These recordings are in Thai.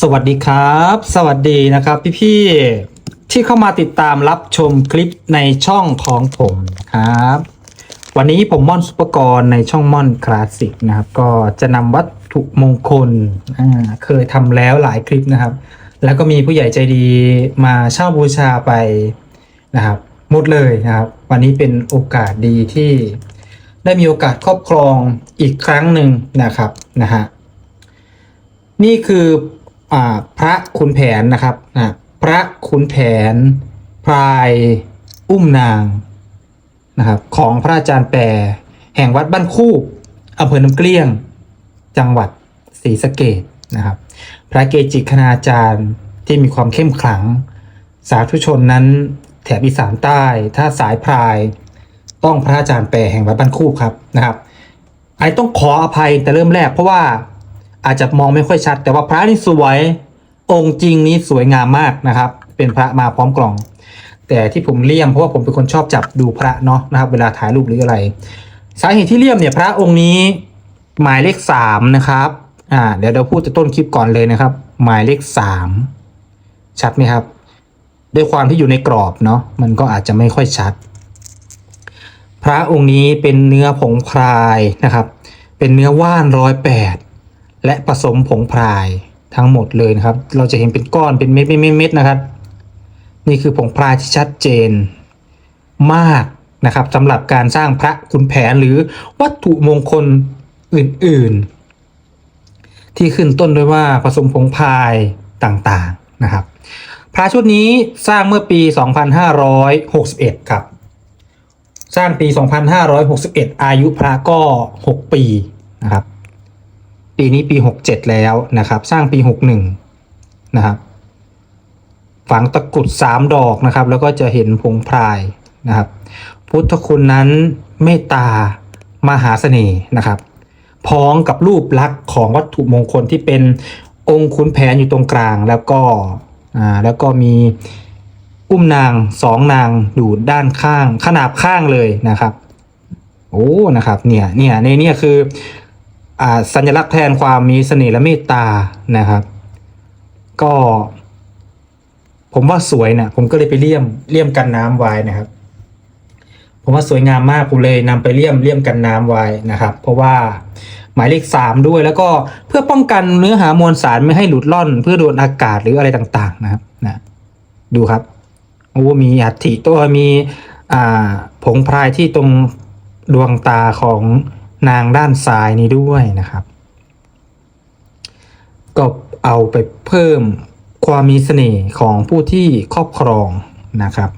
สวัสดีครับ สวัสดีนะครับ พี่ๆที่เข้ามาติดตามรับชมคลิปในช่องของผมครับ วันนี้ผมม่อนสุปกรณ์ในช่องม่อนคลาสสิกนะครับ ก็จะนำวัตถุมงคลเคยทำแล้วหลายคลิปนะครับ แล้วก็มีผู้ใหญ่ใจดีมาเช่าบูชาไปนะครับหมดเลยนะครับ วันนี้เป็นโอกาสดีที่ได้มีโอกาสครอบครองอีกครั้งหนึ่งนะครับนะฮะนี่คือ พระขุนแผนนะครับอ่าพระขุนแผนพรายอุ้มนางนะครับของพระอาจารย์แปรแห่งวัดบ้านคูบอำเภอน้ำเกลี้ยง จังหวัดศรีสะเกดนะครับ พระเกจิคณาจารย์ที่มีความเข้มขลัง สาธุชนนั้นแถบอีสานใต้ ถ้าสายพรายต้องพระอาจารย์แปรแห่งวัดบ้านคูบครับนะครับไอต้องขออภัยแต่เริ่มแรกเพราะว่า อาจจะมองไม่ค่อยชัด แต่ว่าพระนี่สวยองค์จริงนี้สวยงามมากนะครับ เป็นพระมาพร้อมกล่อง แต่ที่ผมเลี่ยมเพราะว่าผมเป็นคนชอบจับดูพระเนาะนะครับเวลาถ่ายรูปหรืออะไร สาเหตุที่เลี่ยมเนี่ยพระองค์นี้หมายเลขสามนะครับอ่าเดี๋ยวเราพูดจะต้นคลิปก่อนเลยนะครับ หมายเลขสามชัดไหมครับ ด้วยความที่อยู่ในกรอบเนาะมันก็อาจจะไม่ค่อยชัด พระองค์นี้เป็นเนื้อผงพรายนะครับ เป็นเนื้อว่านร้อยแปด และผสมผงพรายทั้งหมดเลยนะครับ เราจะเห็นเป็นก้อนเป็นเม็ดเม็ดเม็ดนะครับ นี่คือผงพรายที่ชัดเจนมากนะครับสำหรับการสร้างพระขุนแผนหรือวัตถุมงคลอื่นๆ ที่ขึ้นต้นด้วยว่าผสมผงพรายต่างๆนะครับ พระชุดนี้สร้างเมื่อปี 2561 ครับ สร้างปี 2561 อายุพระก็ 6 ปีนะครับ ปีนี้ปี 67 แล้วนะครับ สร้างปี 61 นะครับ ฝังตะกุด 3 ดอกนะครับ แล้วก็จะเห็นผงพรายนะครับ พุทธคุณนั้นเมตตามหาเสน่ห์นะครับพ้องกับรูปลักษณ์ของวัตถุมงคลที่เป็นองค์ขุนแผนอยู่ตรงกลางแล้วก็อ่าแล้วก็มีอุ้มนางสองนางอยู่ด้านข้างขนาบข้างเลยนะครับ โอ้นะครับเนี่ยเนี่ยในเนี่ยคือ สัญลักษณ์แทนความมีเสน่ห์และเมตตานะครับ ก็ ผมว่าสวยนะผมก็เลยไปเลี่ยมเลี่ยมกันน้ำไว้นะครับ ผมว่าสวยงามมากผมเลยนำไปเลี่ยมเลี่ยมกันน้ำไว้นะครับ เพราะว่าหมายเลขสามด้วย แล้วก็เพื่อป้องกันเนื้อหามวลสารไม่ให้หลุดล่อน เพื่อโดนอากาศหรืออะไรต่าง ๆ นะครับนะดูครับโอ้มีอัฐิตัวมีอ่าผงพรายที่ตรงดวงตาของ นางด้านซ้ายนี้ด้วยนะครับ ก็เอาไปเพิ่มความมีเสน่ห์ของผู้ที่ครอบครองนะครับ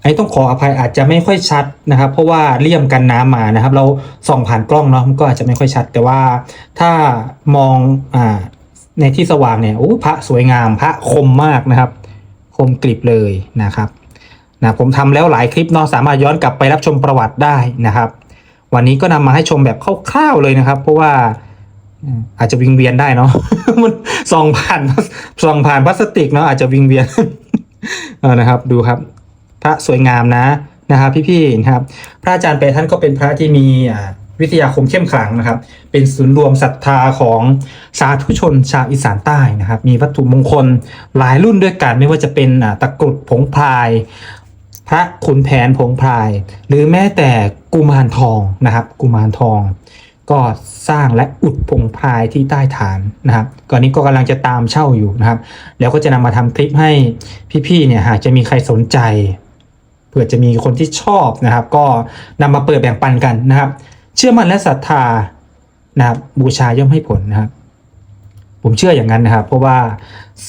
อันนี้ต้องขออภัยอาจจะไม่ค่อยชัดนะครับ เพราะว่าเลี่ยมกันน้ำมานะครับ เราส่องผ่านกล้องเนาะมันก็อาจจะไม่ค่อยชัด แต่ว่าถ้ามองอ่าในที่สว่างเนี่ยโอ้พระสวยงามพระคมมากนะครับ คมกริบเลยนะครับนะผมทำแล้วหลายคลิปเนาะสามารถย้อนกลับไปรับชมประวัติได้นะครับ วันนี้ก็นำมาให้ชมแบบคร่าวๆเลยนะครับ เพราะว่าอาจจะวิงเวียนได้เนาะมันส่องผ่านส่องผ่านพลาสติกเนาะอาจจะวิงเวียนเออนะครับ ดูครับ พระสวยงามนะนะครับพี่ๆนะครับ พระอาจารย์เปรท่านก็เป็นพระที่มีวิทยาคมเข้มขลังนะครับ เป็นศูนย์รวมศรัทธาของสาธุชนชาวอีสานใต้นะครับ มีวัตถุมงคลหลายรุ่นด้วยกัน ไม่ว่าจะเป็นตะกรุดผงพาย พระขุนแผนผงพราย หรือแม้แต่กุมารทองนะครับ กุมารทอง ก็สร้างและอุดผงพรายที่ใต้ฐานนะครับก่อนนี้ก็กำลังจะตามเช่าอยู่นะครับ แล้วก็จะนำมาทำคลิปให้พี่ๆเนี่ยหากจะมีใครสนใจเผื่อจะมีคนที่ชอบนะครับ ก็นำมาเปิดแบ่งปันกันนะครับ เชื่อมั่นและศรัทธานะครับบูชาย่อมให้ผลนะครับ ผมเชื่ออย่างนั้นนะครับ เพราะว่า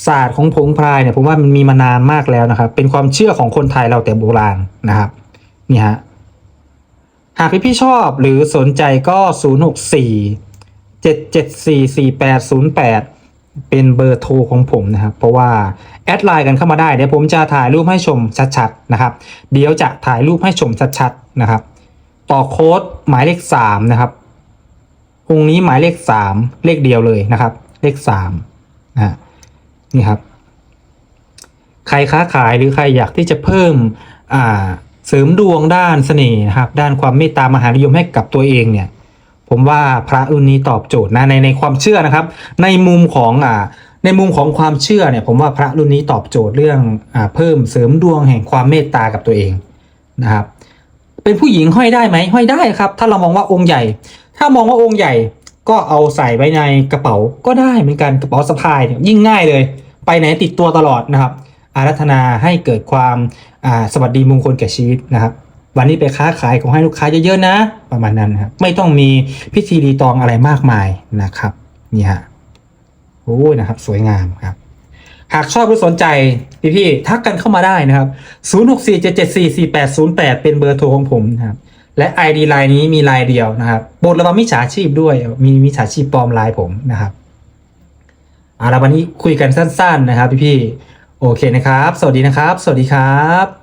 ศาสตร์ของผงพรายเนี่ยผมว่ามันมีมานานมากแล้วนะครับ เป็นความเชื่อของคนไทยเราแต่โบราณนะครับนี่ฮะหากพี่ๆชอบหรือสนใจก็ 0 6 4 7 7 4 4 8 0 8 เป็นเบอร์โทรของผมนะครับ เพราะว่าแอดไลน์กันเข้ามาได้เดี๋ยวผมจะถ่ายรูปให้ชมชัดๆนะครับ เดี๋ยวจะถ่ายรูปให้ชมชัดๆนะครับ ต่อโค้ดหมายเลข3นะครับองนี้หมายเลข 3 เลขเดียวเลยนะครับ เลข3นะฮะนี่ครับ ใครค้าขายหรือใครอยากที่จะเพิ่มอ่าเสริมดวงด้านเสน่ห์นะครับ ด้านความเมตตามหานิยมให้กับตัวเองเนี่ย ผมว่าพระรุ่นนี้ตอบโจทย์นะในในความเชื่อนะครับ ในมุมของอ่าในมุมของความเชื่อเนี่ยผมว่าพระรุ่นนี้ตอบโจทย์เรื่องอเพิ่มเสริมดวงแห่งความเมตตากับตัวเองนะครับ เป็นผู้หญิงห้อยได้ไหมห้อยได้ครับ ถ้าเรามองว่าองค์ใหญ่ ถ้ามองว่าองค์ใหญ่ ก็เอาใส่ไว้ในกระเป๋าก็ได้เหมือนกันกระเป๋าสะพายเนี่ยยิ่งง่ายเลย ไปไหนติดตัวตลอดนะครับ อารัธนาให้เกิดความสวัสดีมงคลแก่ชีวิตนะครับวันนี้ไปค้าขายของให้ลูกค้าเยอะๆนะ ประมาณนั้นครับไม่ต้องมีพิธีรีตองอะไรมากมายนะครับนี่ฮะโอ้ยนะครับ สวยงามครับ หากชอบหรือสนใจพี่ๆทักกันเข้ามาได้นะครับ 0647744808เป็นเบอร์โทรของผมนะครับ และ ID ไลน์นี้มีไลน์เดียวนะครับบทระวังมิจฉาชีพด้วย มีมิจฉาชีพปลอมไลน์ผมนะครับเอาละวันนี้คุยกันสั้น ๆ นะครับพี่ๆโอเคนะครับ สวัสดีนะครับ สวัสดีครับ